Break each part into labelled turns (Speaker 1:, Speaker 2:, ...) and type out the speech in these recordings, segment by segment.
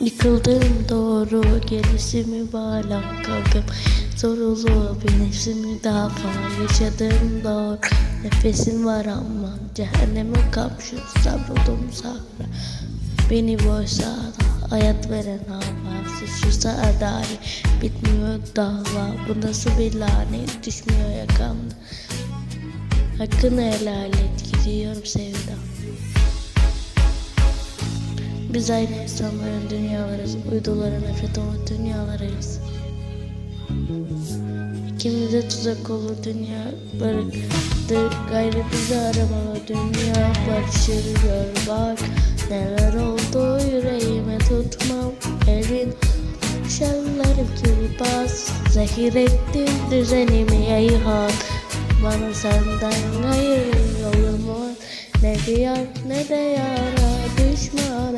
Speaker 1: Yıkıldım doğru gerisi mi bağlam kalkıp Zorulu bir nefsimi daha fazla yaşadım doğru. Nefesim var ama cehenneme kapşı sabroldum sahra Beni boysa da hayat veren hava Suçlusa adalet bitmiyor dava Bu nasıl bir lanet? Düşmüyor yakamda. Hakkını helal et gidiyorum sevdam biz aynı insanların dünyalarız, uydulara nefret ama dünyalarıyız. İkimize tuzak olur dünyalarıdır, gayrı bizi aramalı dünya barışır bak. Neler oldu yüreğime tutmam, elin şellerim kirbaz, zehir ettin düzenimi ey hak. Bana senden hayır yolumu ne diyar ne de yara düşman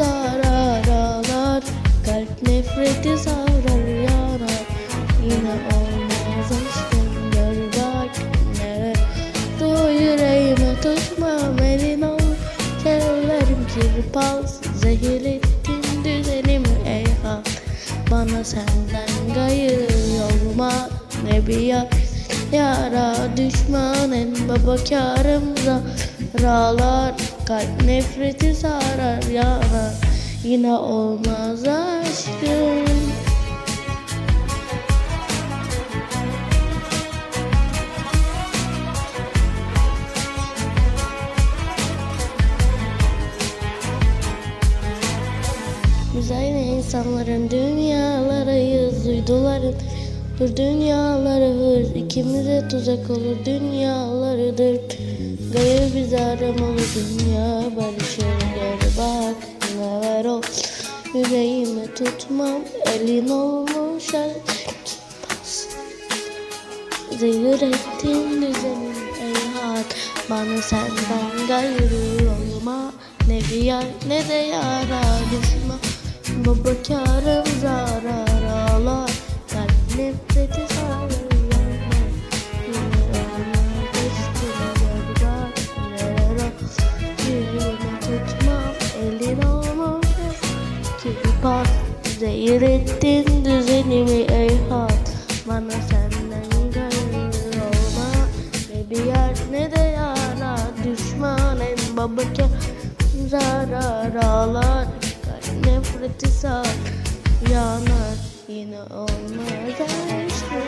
Speaker 1: alar Kalp nefreti sarar yarar. Yine olmaz bak nere Du yüreğime tutmam elin ol. Kellerim zehir ettin düzenimi ey hak Bana senden gayır olma ne bir yar. Yara düşman en baba karım zaralar Kalp nefreti sarar yarar. Yine olmaz aşkım. Aynı insanların dünyalarıyız. Uyduların dur dünyaları hır. İkimize tuzak olur dünyalarıdır Gayrı bizi aramalı dünya Barışır gör bak neler ol Yüreğimi tutmam elin olmuş tutmaz Zehir ettin düzenim ey hak Bana senden gayrı olma. Ne bir yar ne de yara. Düşman Baba karım ettin düzenimi ey hat. Bana senden gayrı olma. Ne bir yer ne de yara Düşman. En baba ke zarar ağlar Kalp nefreti sar yanar. Yine olmaz. Aşkım